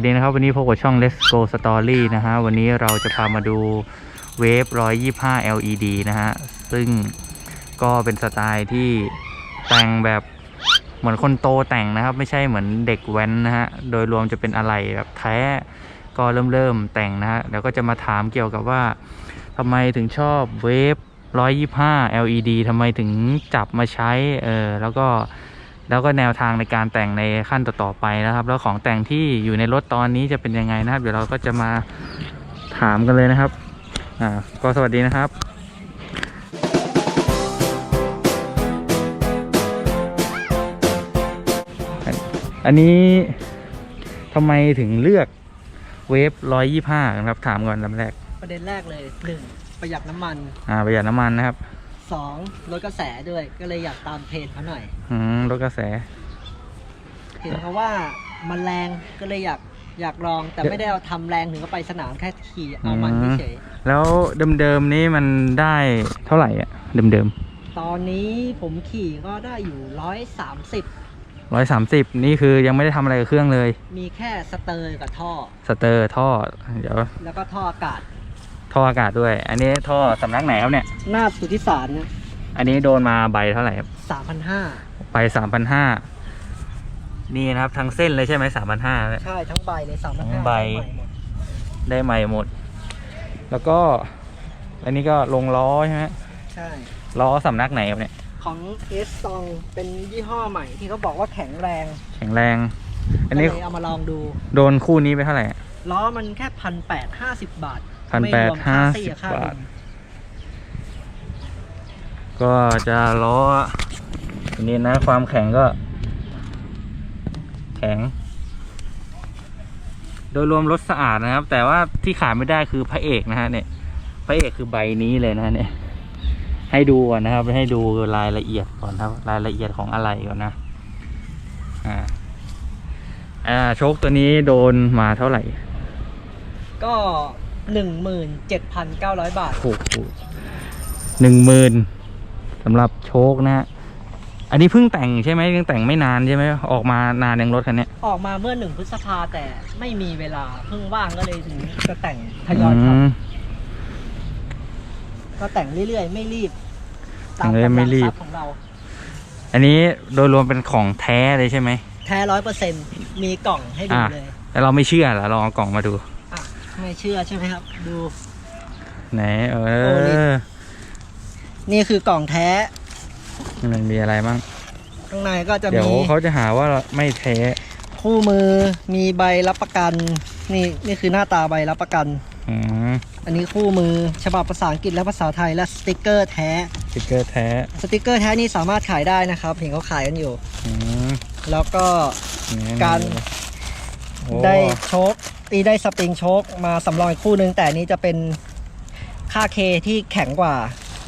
สวัสดีนะครับ วันนี้พบกับช่อง Let's Go Story นะฮะ วันนี้เราจะพามาดูเวฟ125 LED นะฮะ ซึ่งก็เป็นสไตล์ที่แต่งแบบเหมือนคนโตแต่งนะครับ ไม่ใช่เหมือนเด็กแว้นนะฮะ โดยรวมจะเป็นอะไรแบบแท้ก็เริ่มเริ่มแต่งนะฮะเดี๋ยวก็จะมาถามเกี่ยวกับว่าทำไมถึงชอบเวฟ125 LED ทำไมถึงจับมาใช้ เออแล้วก็ แล้วก็แนวทางในการแต่งในขั้นต่อๆไปนะครับ แล้วของแต่งที่อยู่ในรถตอนนี้จะเป็นยังไงนะครับ เดี๋ยวเราก็จะมาถามกันเลยนะครับอ่าก็สวัสดีนะครับอันอันนี้ทำไมถึงเลือกเวฟ125ครับถามก่อนลำแรก ประเด็นแรกเลยหนึ่งประหยัดน้ำมัน อ่าประหยัดน้ำมันนะครับ สองลดกระแสด้วยก็เลยอยากตามเทรนด์เขาหน่อย อืมรถกระแส เห็นเขาว่ามันแรงก็เลยอยากอยากลองแต่ไม่ได้เอาทำแรงถึงก็ไปสนามแค่ขี่เอามันอืมเฉยแล้วเดิมๆนี้มันได้เท่าไหร่อะเดิมๆๆตอนนี้ผมขี่ก็ได้อยู่ร้อยสามสิบร้อยสามสิบนี่คือยังไม่ได้ทำอะไรกับเครื่องเลย มีแค่สเตอร์กับท่อ สเตอร์ท่อ เดี๋ยวแล้วก็ท่ออากาศ ท่ออากาศด้วย อันนี้ท่อสำนักไหนครับเนี่ย หน้าสุทธิสารนะอันนี้โดนมาใบเท่าไหร่ครับสามพันห้าไปสามพันห้านี่นะครับทั้งเส้นเลยใช่ไหมสามพันห้าใช่ทั้งใบเลยสามพันทั้ห้างใบได้ใหม่หมด แล้วก็ อันนี้ก็ลงล้อใช่ไหมใช่ล้อสำนักไหนครับเนี่ยของเอสซองเป็นยี่ห้อใหม่ที่เขาบอกว่าแข็งแรง แข็งแรง อันนี้ก็เลยเอามาลองดู โดนคู่นี้ไปเท่าไหร่ล้อมันแค่พันแปดห้าสิบบาท พันแปดห้าสิบบาท ก็จะล้ออันนี้นะความแข็งก็ แข็ง โดยรวมรถสะอาดนะครับ แต่ว่าที่ขาดไม่ได้คือพระเอกนะฮะเนี่ย พระเอกคือใบนี้เลยนะเนี่ย ให้ดูก่อนนะครับ ให้ดูรายละเอียดก่อนครับ รายละเอียดของอะไรก่อนนะ อ่า อ่าโชคตัวนี้โดนมาเท่าไหร่ก็ หนึ่งหมื่นเจ็ดพันเก้าร้อยบาท โอ้โหหนึ่งหมื่นสำหรับโชคนะฮะ อันนี้เพิ่งแต่งใช่ไหมเพิ่งแต่งไม่นานใช่ไหมออกมานานยังรถคันเนี้ยออกมาเมื่อหนึ่งพฤษภาแต่ไม่มีเวลาเพิ่งว่างก็เลยถึงจะแต่งทยอยทอืมำก็แต่งเรื่อยๆ ไม่รีบแต่งเรื่อยๆไม่รีบ ตากำลังทพย์ของเรา อันนี้โดยรวมเป็นของแท้เลยใช่ไหม แท้ร้อยเปอร์เซ็นมีกล่องให้ดูอะ เลย แต่เราไม่เชื่อเหรอลองเอากล่องมาดูอะ ไม่เชื่อใช่ไหมครับ ดู ไหนเอโอ้นี่อนี่คือกล่องแท้ มันมีอะไรบ้าง ข้างในก็จะเดี๋ยวมีเขาจะหาว่าไม่แท้ คู่มือมีใบรับประกัน นี่นี่คือหน้าตาใบรับประกัน อืมอันนี้คู่มือฉบับภาษาอังกฤษและภาษาไทยและสติกเกอร์แท้ สติกเกอร์แท้ สติกเกอร์แท้นี่สามารถขายได้นะครับ เห็นเขาขายกันอยู่ อืมแล้วก็นี่การโอ้ได้โชค ตีได้สปริงโชคมาสำรองอีกคู่หนึ่งแต่อันนี้จะเป็นค่าเคที่แข็งกว่า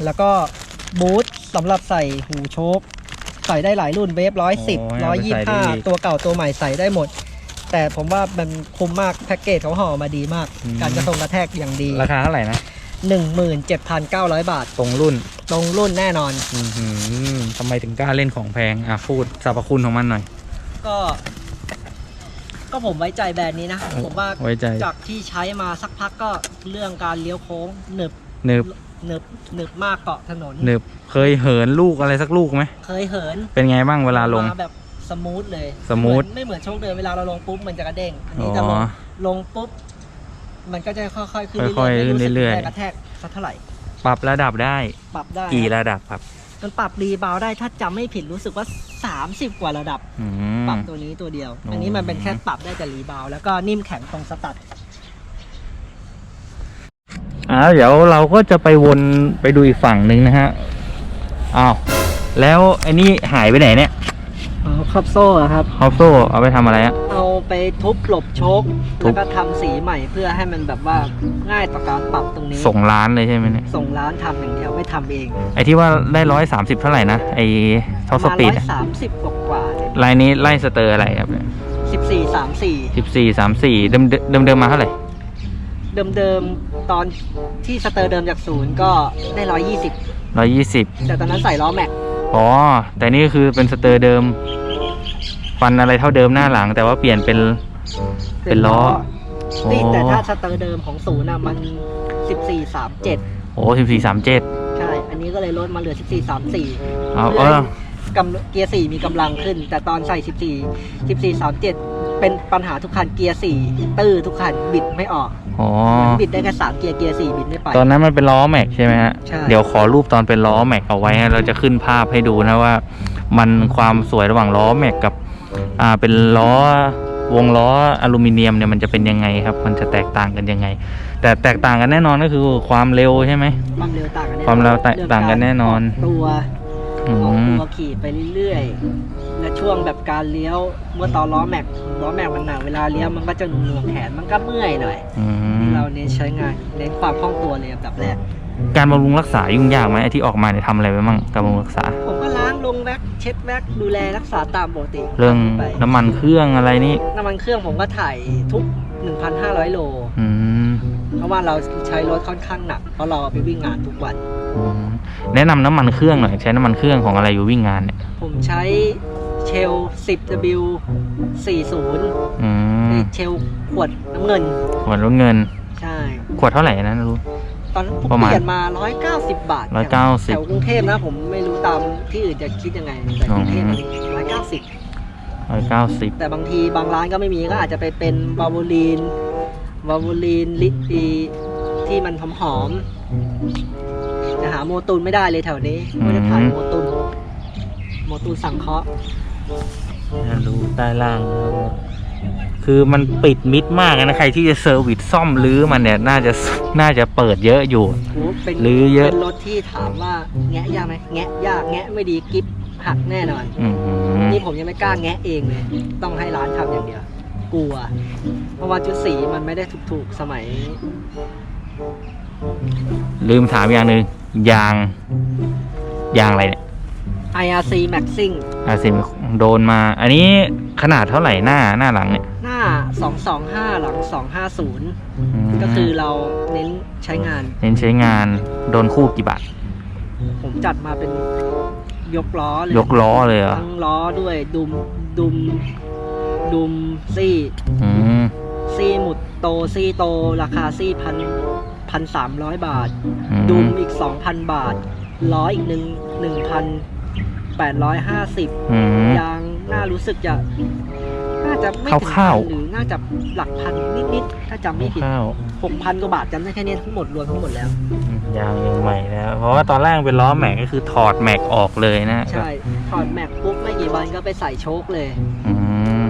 แล้วก็บูทสำหรับใส่หูโชคใส่ได้หลายรุ่นเวฟร้อยสิบร้อยยี่ห้าตัวเก่าตัวใหม่ใส่ได้หมด แต่ผมว่ามันคุ้มมากแพ็กเกจเขาห่อมาดีมาก การกระทงกระแทกอย่างดี ราคาเท่าไหร่นะ17,900บาท ตรงรุ่น ตรงรุ่นแน่นอน อือหือทำไมถึงกล้าเล่นของแพง อะพูดสรรพคุณของมันหน่อย ก็ ก็ผมไว้ใจแบรนด์นี้นะ ผมว่าไว้ใจจากที่ใช้มาสักพักก็เรื่องการเลี้ยวโค้งหนึบหนึบหนึบหนึบมากเกาะถนนหนึบเคยเหินลูกอะไรสักลูกไหมเคยเหิน เป็นไงบ้างเวลาลงมาแบบสมูทเลยสมูทไไม่เหมือนโชคเดินเวลาเราลงปุ๊บมันจะกระเด้งอันนี้อ๋อจะลงลงปุ๊บมันก็จะค่อยๆขึ้นค่อยๆเรื่อยๆไม่รู้สึกเรื่อยๆแรงกระแทกสักเท่าไหร่ปรับระดับได้ปรับได้กี่ระดับครับ มันปรับรีบาวด์ได้ถ้าจำไม่ผิดรู้สึกว่า 30 กว่าระดับ อืม ปรับตัวนี้ตัวเดียวอ๋ออัอันนี้มันเป็นแค่ปรับได้แต่รีบาวด์แล้วก็นิ่มแข็งตรงสตัด อ่าเดี๋ยวเราก็จะไปวนไปดูอีกฝั่งหนึ่งนะฮะอ้าวแล้วไอ้นี่หายไปไหนเนี่ยอ๋อ ครอบโซ่ครับ ฮอปโซ่เอาไปทำอะไรอะ เอาไปทุบหลบโชคทุบ แล้วก็ทำสีใหม่เพื่อให้มันแบบว่าง่ายต่อการปรับตรงนี้ ส่งร้านเลยใช่ไหมเนี่ย ส่งร้านทำอย่างเดียวไม่ทำเองไอ้ที่ว่าได้ร้อยสามสิบเท่าไหร่นะ ไอ้ท็อปสมาปีดร้อยสามสิบกว่าๆเลยลายนี้ไล่สเตอร์อะไรครับสิบสี่สามสี่สิบสี่สามสี่เดิมเดิมเดิมมาเท่าไหร่เดิมๆ ตอนที่สเตอร์เดิมจากศูนย์ก็ได้ร้อยยี่สิบร้อยยี่สิบแต่ตอนนั้นใส่ล้อแม็ก อ๋อ แต่นี่คือเป็นสเตอร์เดิม ฟันอะไรเท่าเดิมหน้าหลัง แต่ว่าเปลี่ยนเป็นเป็นล้อนี่โอ้แต่ถ้าสเตอร์เดิมของศูนย์อะมันสิบสี่สามเจ็ดโอ้สิบสี่สามเจ็ดใช่ อันนี้ก็เลยลดมาเหลือสิบสี่สามสี่เอาเออกำเกียร์สี่มีกำลังขึ้น แต่ตอนใส่สิบสี่สิบสี่สามเจ็ดเป็นปัญหาทุกคันเกียร์สี่ตื้อทุกคันบิดไม่ออกอ๋อมันบิดได้แค่สามเกียร์เกียร์สี่บิดไม่ไป ตอนนั้นมันเป็นล้อแม็กใช่ไหมฮะใช่เดี๋ยวขอรูปตอนเป็นล้อแม็กเอาไว้ฮะเราจะขึ้นภาพให้ดูนะว่า มันความสวยระหว่างล้อแม็กกับ อ่าเป็นล้อวงล้ออลูมิเนียมเนี่ยมันจะเป็นยังไงครับ มันจะแตกต่างกันยังไง แต่แตกต่างกันแน่นอนก็คือความเร็วใช่ไหม ความเร็วต่างกันแน่นอนความเร็วแตกต่างกันแน่นอนเรื่องการออกตัวอืออกมตัวขี่ไปเรื่อยๆและช่วงแบบการเลี้ยว เมื่อตอนล้อแม็กล้อแม็กมันหนักเวลาเลี้ยวมันก็จะหน่วงๆแขนมันก็เมื่อยหน่อยอืมเราเน้นใช้งานเน้นความคล่องตัวเลยอันดับแรกการบำรุงรักษายุ่งยากไหมไอ้ที่ออกมาเนี่ยทำอะไรไปบ้างการบำรุงรักษาผมก็ ล้างลงแว็กเช็ดแว็กดูแลรักษาตามปกติเรื่องไปน้ำมันเครื่องอะไรนี่น้ำมันเครื่องผมก็ถ่ายทุก 1,500 โล อืมเพราะว่าเราใช้รถค่อนข้างหนัก เพราะเราไปวิ่งงานทุกวัน อืมแนะนำน้ำมันเครื่องหน่อยใช้น้ำมันเครื่องของอะไรอยู่วิ่งงานเนี่ยผมใช้เชล 10W 40อืมเชลขวดน้ำเงิน ขวดรถเงินใช่ ขวดเท่าไหร่นะรู้ ตอนนั้นผมประมาณเปลี่ยนมา 190 บาท190 แถวกรุงเทพนะผมไม่รู้ตามที่อื่นจะคิดยังไงแต่กรุงเทพมัน190ร้อยเก้าสิบแต่บางทีบางร้านก็ไม่มีก็อาจจะไปเป็นวาโวลีนวาโวลีนลิตีที่มันหอมๆจะหาโมตุนไม่ได้เลยแถวนี้ก็จะถ่ายโมตุนโมตุนสังเคราะห์รู้ใต้ล่างคื อมันปิดมิดมากนะใครที่จะเซอร์วิสซ่อมรื้อมันเนี่ยน่าจะน่าจะเปิดเยอะอยู่ โอ้เป็นหรือเยอะ เป็นรถที่ถามว่าแงะยากไหมแงะยากแงะไม่ดีกิฟหักแน่นอน อืมนี่ผมยังไม่กล้าแงะเองเลย ต้องให้ร้านทำอย่างเดียว กลัว เพราะว่าชุดสีมันไม่ได้ถูกๆสมัย ลืมถามอย่างหนึ่งยาง ยางอะไรเนี่ย IRC Maxing อาซิมโดนมา อันนี้ขนาดเท่าไหร่หน้าหน้าหลังเนี่ยหน้า 225 หลัง 250มก็คือเราเน้นใช้งาน เน้นใช้งานโดนคู่กี่บาท ผมจัดมาเป็นยกล้อเลยยกล้อเลยเหรอทั้งล้อด้วยดุมดุมดุมซี่อืมซี่หมุดโตซี่โต ราคาซี่พันพันสามร้อยบาทอืมดุมอีกสองพันบาท ล้ออีกหนึ่งหนึ่งพันแปดร้อยห้าสิบอืมยางน่ารู้สึกจะ น่าจะไม่ถึงคร่าวๆพันหรือน่าจะหลักพันนิดๆถ้าจำไม่ผิดข้าวหกพันกว่าบาทจำได้แค่นี้ทั้งหมดรวมทั้งหมดแล้ว ยางยังใหม่แล้วเพราะว่าตอนแรกเป็นล้อแม็กก็คือถอดแม็กออกเลยนะ ใช่ ถอดแม็กปุ๊บไม่กี่วันก็ไปใส่โชคเลยอืม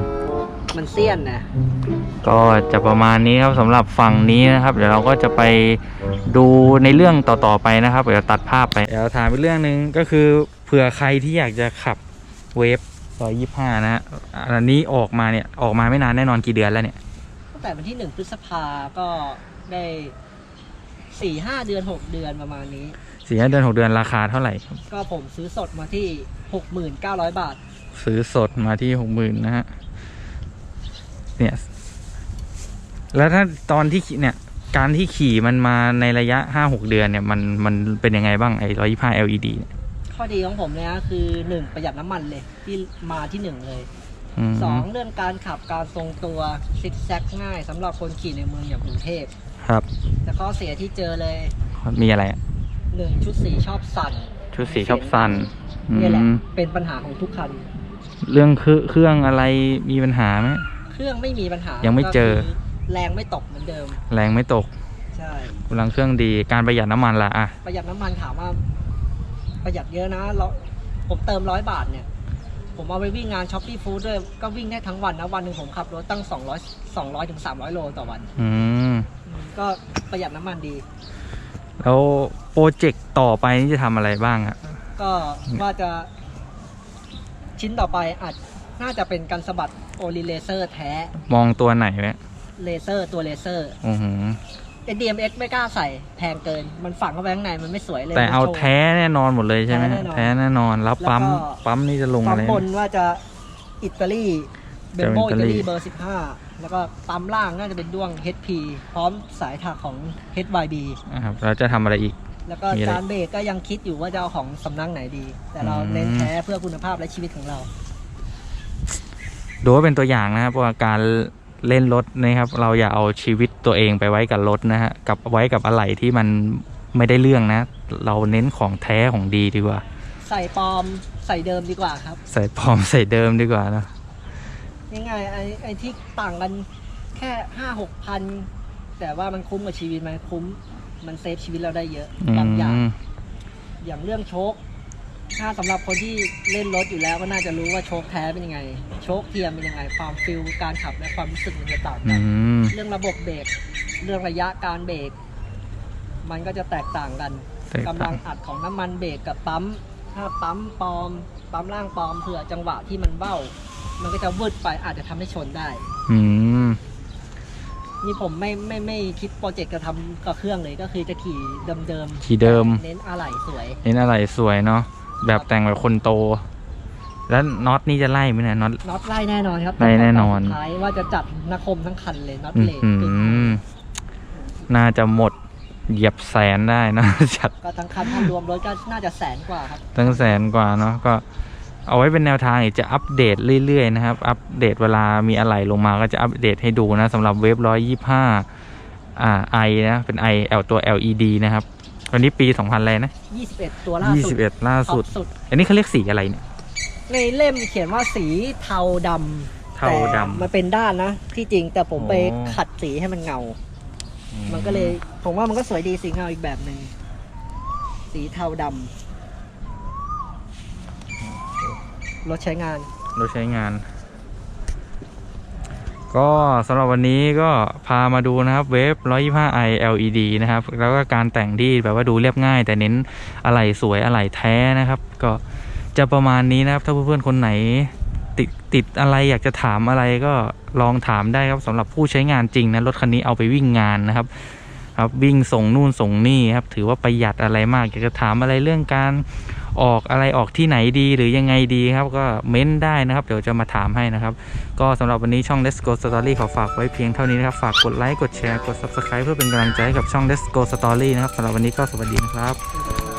มันเสี้ยนนะก็จะประมาณนี้ครับสำหรับฝั่งนี้นะครับ เดี๋ยวเราก็จะไปดูในเรื่องต่อๆไปนะครับ เดี๋ยวตัดภาพไปเดี๋ยวถามอีกเรื่องหนึ่งก็คือเผื่อใครที่อยากจะขับเวฟ ร้อยยี่ห้านะฮะอันนี้ออกมาเนี่ยออกมาไม่นานแน่นอนกี่เดือนแล้วเนี่ยตั้งแต่วันที่หนึ่งพฤษภาก็ได้สี่ห้าเดือนหกเดือนประมาณนี้สี่ห้าเดือนหกเดือนราคาเท่าไหร่ครับก็ผมซื้อสดมาที่หกหมื่นเก้าร้อยบาท ซื้อสดมาที่หกหมื่นนะฮะเนี่ยแล้วถ้าตอนที่ขี่เนี่ยการที่ขี่มันมาในระยะห้าหกเดือนเนี่ยมันมันเป็นยังไงบ้างไอ้ร้อยยี่ห้า LED เนี่ย ข้อดีของผมเลยนะคือหนึ่งประหยัดน้ำมันเลยที่มาที่หนึ่งเลยมสองเรื่องการขับการทรงตัวซิกแซกง่ายสำหรับคนขี่ในเมืองอย่างกรุงเทพครับ แต่ข้อเสียที่เจอเลยมีอะไรอะหนึ่งชุดสีชอบสั่นชุดสีชอบสั้นอืเนี่ยแหละมเป็นปัญหาของทุกคัน เรื่องเครื่องเครื่องอะไรมีปัญหาไหม เครื่องไม่มีปัญหายัยังไม่เจอ แรงไม่ตกเหมือนเดิม แรงไม่ตกใช่ กำลังเครื่องดีการประหยัดน้ำมันล่ะอะประหยัดน้ำมันถามว่า ประหยัดเยอะนะเราผมเติมร้อยบาทเนี่ย ผมเอาไปวิ่งงานช้อปปี้ฟู้ดด้วย ก็วิ่งได้ทั้งวันนะ วันหนึ่งผมขับรถตั้ง 200 200ถึง300 โลต่อวัน อืมอืมก็ประหยัดน้ำมันดี แล้วโปรเจกต์ต่อไปนี่จะทำอะไรบ้างอะก็ว่าจะชิ้นต่อไปอาจน่าจะเป็นการสะบัดโอลิเลเซอร์แท้ มองตัวไหนไหมเลเซอร์ตัวเลเซอร์ อือหือ DMX ไม่กล้าใส่แพงเกิน มันฝังเข้าไปข้างในมันไม่สวยเลยแต่เอามันโชว์ แท้แน่นอนหมดเลยใช่ไหมแท้แน่นอนแท้แน่นอนแล้วปั๊มแล้วก็ ปั๊มนี่จะลงปั๊อะมไร บนว่าจะอิตาลีเบลโบจะอิเป็นอิตาลีตาลีเบอร์ 15 แล้วก็ปั๊มล่างน่าจะเป็นด้วง HP พร้อมสายถักของ HYB นะครับเราจะทำอะไรอีก แล้วก็มีอะไรจานเบรกก็ยังคิดอยู่ว่าจะเอาของสำนักไหนดี แต่เราอืม เน้นแท้เพื่อคุณภาพและชีวิตของเรา ดูว่าเป็นตัวอย่างนะครับว่าการ เล่นรถนะครับ เราอย่าเอาชีวิตตัวเองไปไว้กับรถนะฮะกับไว้กับอะไหล่ที่มันไม่ได้เรื่องนะ เราเน้นของแท้ของดีดีกว่า ใส่ปลอมใส่เดิมดีกว่าครับ ใส่ปลอมใส่เดิมดีกว่านะนี่ไงไอ้ไอ้ที่ต่างกันแค่ห้าหกพันแต่ว่ามันคุ้มกับชีวิตไหมคุ้ม มันเซฟชีวิตเราได้เยอะอืบางอย่างมอย่างเรื่องโชค ถ้าสำหรับคนที่เล่นรถอยู่แล้วก็น่าจะรู้ว่าโชคแท้เป็นยังไง โชคเทียมเป็นยังไง ความฟิลการขับและความรู้สึกมันจะต่างอืกันมเรื่องระบบเบรก เรื่องระยะการเบรก มันก็จะแตกต่างกัน แตกกำต่าลังงอัดของน้ำมันเบรกกับปั๊ม ถ้าปั๊มปลอม ปั๊มล่างปลอมเผื่อจังหวะที่มันเบ้า มันก็จะวืดไปอาจจะทำให้ชนได้ อืมนี่ผมไม่ไม่ไม่คิดโปรเจกต์จะทำกับเครื่องเลยก็คือจะขี่เดิมๆขี่เดิมเน้นอะไหล่สวยเห็นอะไรสวยเนาะ แบบแต่งแบบคนโต แล้วน็อตนี่จะไล่ไหมเนี่ยน็อต น็อตไล่แน่นอนครับไล่แน่นอน สุดท้ายว่าจะจัดนักคมทั้งคันเลยน็อตอื้อเลทหือน่าจะหมดเหยียบแสนได้นะจัด ก็ทั้งคันถ้ารวมรถก็น่าจะแสนกว่าครับ ตั้งแสนกว่าเนาะก็เอาไว้เป็นแนวทางอีกจะอัปเดตเรื่อยๆนะครับ อัปเดตเวลามีอะไรลงมาก็จะอัปเดตให้ดูนะสำหรับเว็บร้อยยี่ห้าอ่าไอนะ เป็น i l ตัว LED นะครับ วันนี้ปี2000อะไรนะ21 ตัวล่าสุด21 ล่าสุดท็อปสุด อันนี้เขาเรียกสีอะไรเนี่ย ในเล่มเขียนว่าสีเทาดำเทาดำแต่มันเป็นด้านนะ ที่จริงแต่ผมไปอ๋อ ขัดสีให้มันเงา มันก็เลยผมว่ามันก็สวยดีสีเงาอีกแบบหนึ่งสีเทาดำรถใช้งานรถใช้งาน ก็สำหรับวันนี้ก็พามาดูนะครับเวฟ 125i LED นะครับ แล้วก็การแต่งที่แบบว่าดูเรียบง่าย แต่เน้นอะไหล่สวยอะไหล่แท้นะครับ ก็จะประมาณนี้นะครับ ถ้าเพื่อนๆคนไหนติดติดอะไรอยากจะถามอะไรก็ลองถามได้ครับสำหรับผู้ใช้งานจริงนะรถคันนี้เอาไปวิ่งงานนะครับ ครับวิ่งส่งนู่นส่งนี่ครับ ถือว่าประหยัดอะไรมากอยากจะถามอะไรเรื่องการ ออกอะไรออกที่ไหนดีหรือยังไงดีครับ ก็เม้นได้นะครับ เดี๋ยวจะมาถามให้นะครับ ก็สำหรับวันนี้ช่อง Let's Go Story ขอฝากไว้เพียงเท่านี้นะครับ ฝากกดไลค์กดแชร์กด Subscribe เพื่อเป็นกำลังใจให้กับช่อง Let's Go Story นะครับสำหรับวันนี้ก็สวัสดีนะครับ